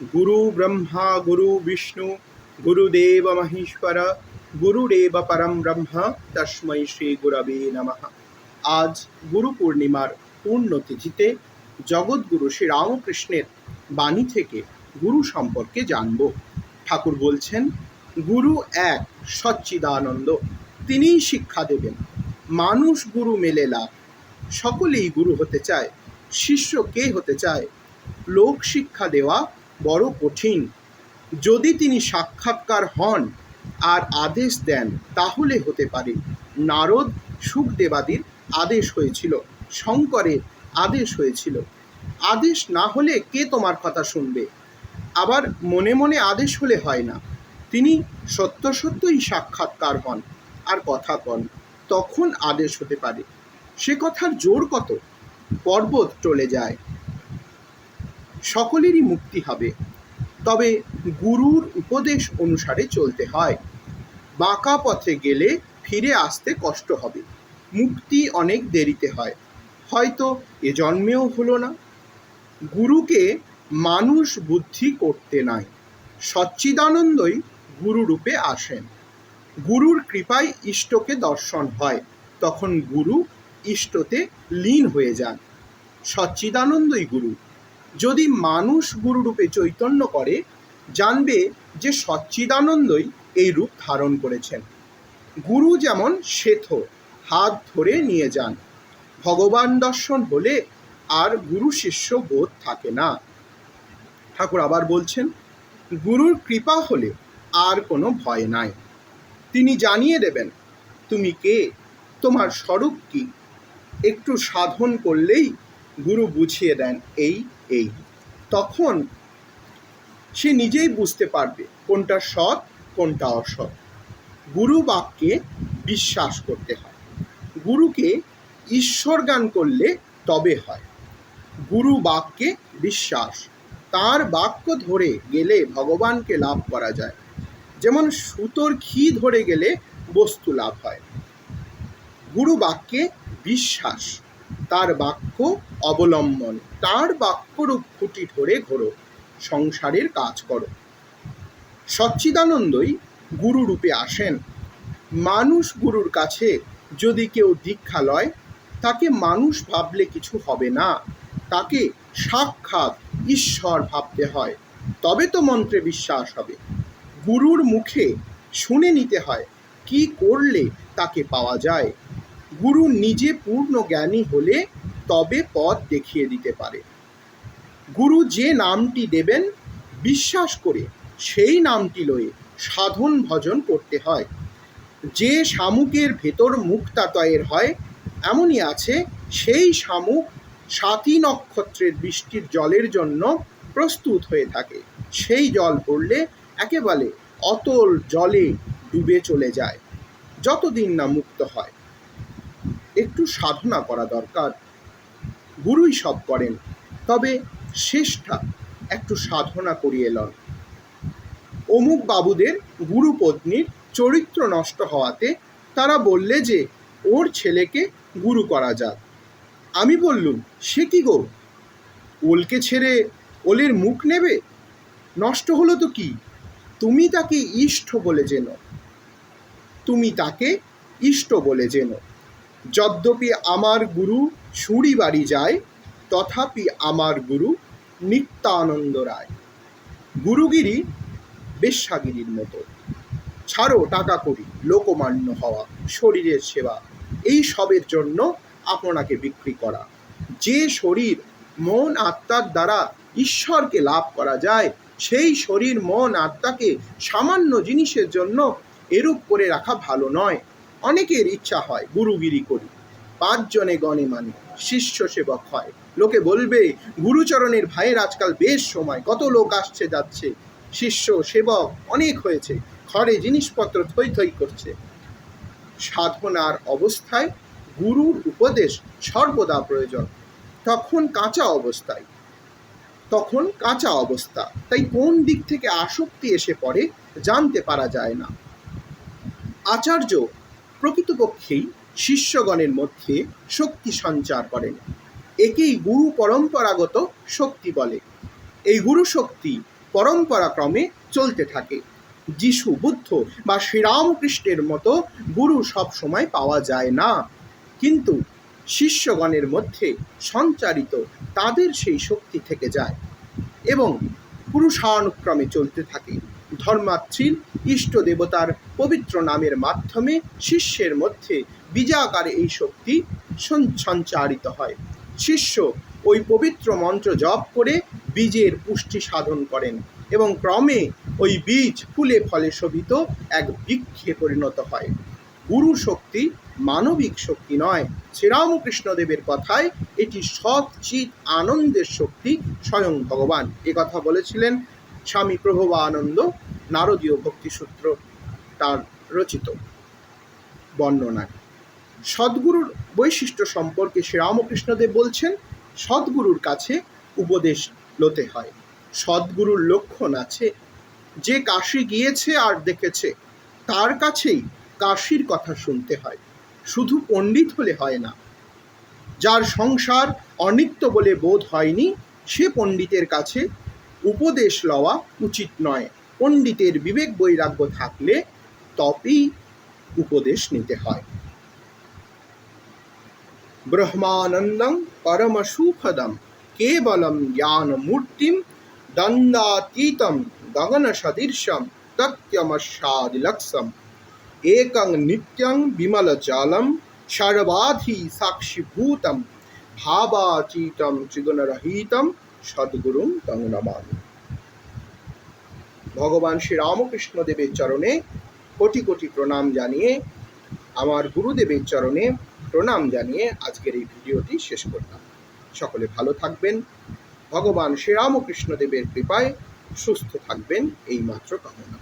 গুরু ব্রহ্মা গুরু বিষ্ণু গুরুদেব মহেশ্বর গুরুদেব পরম ব্রহ্ম তস্মৈ শ্রী গুরবে নমঃ আজ গুরু পূর্ণিমার পূর্ণতিথিতে জগৎগুরু শ্রী রামকৃষ্ণের বাণী থেকে গুরু সম্পর্কে জানব। ঠাকুর বলছেন, গুরু এক সচ্চিদানন্দ, তিনিই শিক্ষা দেবেন। মানুষ গুরু মেলে লাভ সকলেই গুরু হতে চায়, শিষ্য কে হতে চায়? লোক শিক্ষা দেওয়া বড় কঠিন। যদি তিনি সাক্ষাৎকার হন আর আদেশ দেন, তাহলে হতে পারে। নারদ সুখদেবাদির আদেশ হয়েছিল, শঙ্করের আদেশ হয়েছিল। আদেশ না হলে কে তোমার কথা শুনবে? আবার মনে মনে আদেশ হলে হয় না। তিনি সত্য সত্যই সাক্ষাৎকার হন আর কথা কন তখন আদেশ হতে পারে। সে কথার জোর কত? পর্বত টলে যায়। সকলেরই মুক্তি হবে। তবে গুরুর উপদেশ অনুসারে চলতে হয়। বাঁকা পথে গেলে ফিরে আসতে কষ্ট হবে। মুক্তি অনেক দেরিতে হয়। হয়তো এ জন্মেও হলো না। গুরুকে মানুষ বুদ্ধি করতে নাই। সচ্চিদানন্দই গুরুরূপে আসেন। গুরুর কৃপায় ইষ্টকে দর্শন হয়। তখন গুরু ইষ্টতে লীন হয়ে যান। সচ্চিদানন্দই গুরু। যদি মানুষ গুরুরূপে চৈতন্য করে, জানবে যে সচ্চিদানন্দই এই রূপ ধারণ করেছেন। গুরু যেমন শ্বেত, হাত ধরে নিয়ে যান। ভগবান দর্শন হলে আর গুরু শিষ্য বোধ থাকে না। ঠাকুর আবার বলছেন, গুরুর কৃপা হলে আর কোনো ভয় নাই। তিনি জানিয়ে দেবেন, তুমি কে? তোমার স্বরূপ কি? একটু সাধন করলেই গুরু বুঝিয়ে দেন, এই এই। তখন সে নিজেই বুঝতে পারবে কোনটা সৎ, কোনটা অসৎ। গুরু বাক্যে বিশ্বাস করতে হয়। গুরুকে ঈশ্বর গান করলে তবে হয়। গুরু বাক্যে বিশ্বাস। তার বাক্য ধরে গেলে ভগবানকে লাভ করা যায়। যেমন সুতোর ঘি ধরে গেলে বস্তু লাভ হয়। গুরু বাক্যে বিশ্বাস। তার বাক্য অবলম্বন। তার বাক্যরূপ খুঁটি ধরে ঘোরো, সংসারের কাজ করো। সচ্চিদানন্দই গুরু রূপে আসেন। মানুষ গুরুর কাছে যদি কেউ দীক্ষা লয়, তাকে মানুষ ভাবলে কিছু হবে না। তাকে সাক্ষাৎ ঈশ্বর ভাবতে হয়, তবে তো মন্ত্রে বিশ্বাস হবে। গুরুর মুখে শুনে নিতে হয়, কি করলে তাকে পাওয়া যায়। গুরু নিজে পূর্ণ জ্ঞানী হলে তবে পথ দেখিয়ে দিতে পারে। গুরু যে নামটি দেবেন, বিশ্বাস করে সেই নামটি লয়ে সাধন ভজন করতে হয়। যে শামুকের ভেতর মুক্তাতয়ের হয়, এমনই আছে সেই শামুক সাতী নক্ষত্রের বৃষ্টির জলের জন্য প্রস্তুত হয়ে থাকে। সেই জল পড়লে একেবারে অতল জলে ডুবে চলে যায়, যতদিন না মুক্ত হয়। সাধনা করা দরকার। গুরুই সব করেন, তবে শেষটা একটু সাধনা করিয়ে লন। অমুক বাবুদের গুরুপত্নীর চরিত্র নষ্ট হওয়াতে তারা বললে যে, ওর ছেলেকে গুরু করা যাক। আমি বললুম, সে কি গো? ওলকে ছেড়ে ওলের মুখ নেবে? নষ্ট হলো তো কি? তুমি তাকে ইষ্ট বলে জেনো। তুমি তাকে ইষ্ট বলে জেনো। যদ্যপি আমার গুরু সুরি বাড়ি যায়, তথাপি আমার গুরু নিত্যানন্দ রায়। গুরুগিরি বেশ্যাগিরির মতো। ছাড়ো টাকা করি লোকমান্য হওয়া, শরীরের সেবা, এই সবের জন্য আপনাকে বিক্রি করা। যে শরীর মন আত্মার দ্বারা ঈশ্বরকে লাভ করা যায়, সেই শরীর মন আত্মাকে সামান্য জিনিসের জন্য এরূপ করে রাখা ভালো নয়। অনেকের ইচ্ছা হয় গুরুগিরি করি। পাঁচজনে গণে মানে শিষ্য সেবক হয়। লোকে বলবে, গুরুচরণের ভাইয়ের আজকাল বেশ সময়, কত লোক আসছে যাচ্ছে। শিষ্য সেবক অনেক হয়েছে, ঘরে জিনিসপত্র থই থই করছে। সাধনার অবস্থায় গুরুর উপদেশ সর্বদা প্রয়োজন। তখন কাঁচা অবস্থায়, তখন কাঁচা অবস্থা। তাই কোন দিক থেকে আসক্তি এসে পড়ে জানতে পারা যায় না। আচার্য প্রকৃতপক্ষেই শিষ্যগণের মধ্যে শক্তি সঞ্চার করেন। একেই গুরু পরম্পরাগত শক্তি বলে। এই গুরু শক্তি পরম্পরাক্রমে চলতে থাকে। যিশু বুদ্ধ বা শ্রীরামকৃষ্ণের মতো গুরু সব সময় পাওয়া যায় না। কিন্তু শিষ্যগণের মধ্যে সঞ্চারিত তাদের সেই শক্তি থেকে যায় এবং পুরুষানুক্রমে চলতে থাকে। ধর্মাত্রীর ইষ্ট দেবতার পবিত্র নামের মাধ্যমে শিষ্যের মধ্যে বীজাকারে এই শক্তি সঞ্চারিত হয়। শিষ্য ওই পবিত্র মন্ত্র জপ করে বীজের পুষ্টি সাধন করেন এবং ক্রমে ওই বীজ ফুলে ফলে শোভিত এক বৃক্ষে পরিণত হয়। গুরু শক্তি মানবিক শক্তি নয়। শ্রীরামকৃষ্ণদেবের কথায় এটি সৎ চিত আনন্দের শক্তি স্বয়ং ভগবান। কথা বলেছিলেন স্বামী প্রভবানন্দ নারদীয় ভক্তিসূত্র তার রচিত বর্ণনায় সদ্গুরুর বৈশিষ্ট্য সম্পর্কে শ্রীরামকৃষ্ণদেব বলছেন, সদ্গুরুর কাছে উপদেশ লতে হয়। সদ্গুরুর লক্ষণ আছে, যে কাশি গিয়েছে আর দেখেছে, তার কাছেই কাশির কথা শুনতে হয়। শুধু পণ্ডিত হলে হয় না, যার সংসার অনিত্য বলে বোধ হয়নি, সে পণ্ডিতের কাছে উপদেশ লওয়া উচিত নয়। পণ্ডিতের বিবেক বৈরাগ্য থাকলে তবেই উপদেশ নিতে হয়। ব্রহ্মানন্দং পরমসুখদম কেবলম জ্ঞানমূর্তিম দন্দাতীতম গগনসদৃশম তত্যমস্যাদিলক্ষম একং নিত্যং বিমলজালম সর্বাধি সাক্ষীভূতম ভাবাতীতম ত্রিগুণরহিতম সদ্গুরুং তং নমামি ভগবান শ্রী রামকৃষ্ণ দেবের চরণে কোটি কোটি প্রণাম জানিয়ে, আমার গুরুদেবের চরণে প্রণাম জানিয়ে আজকের এই ভিডিওটি শেষ করলাম। সকলে ভালো থাকবেন। ভগবান শ্রীরামকৃষ্ণ দেবের কৃপায় সুস্থ থাকবেন। এই মাত্র কামনা।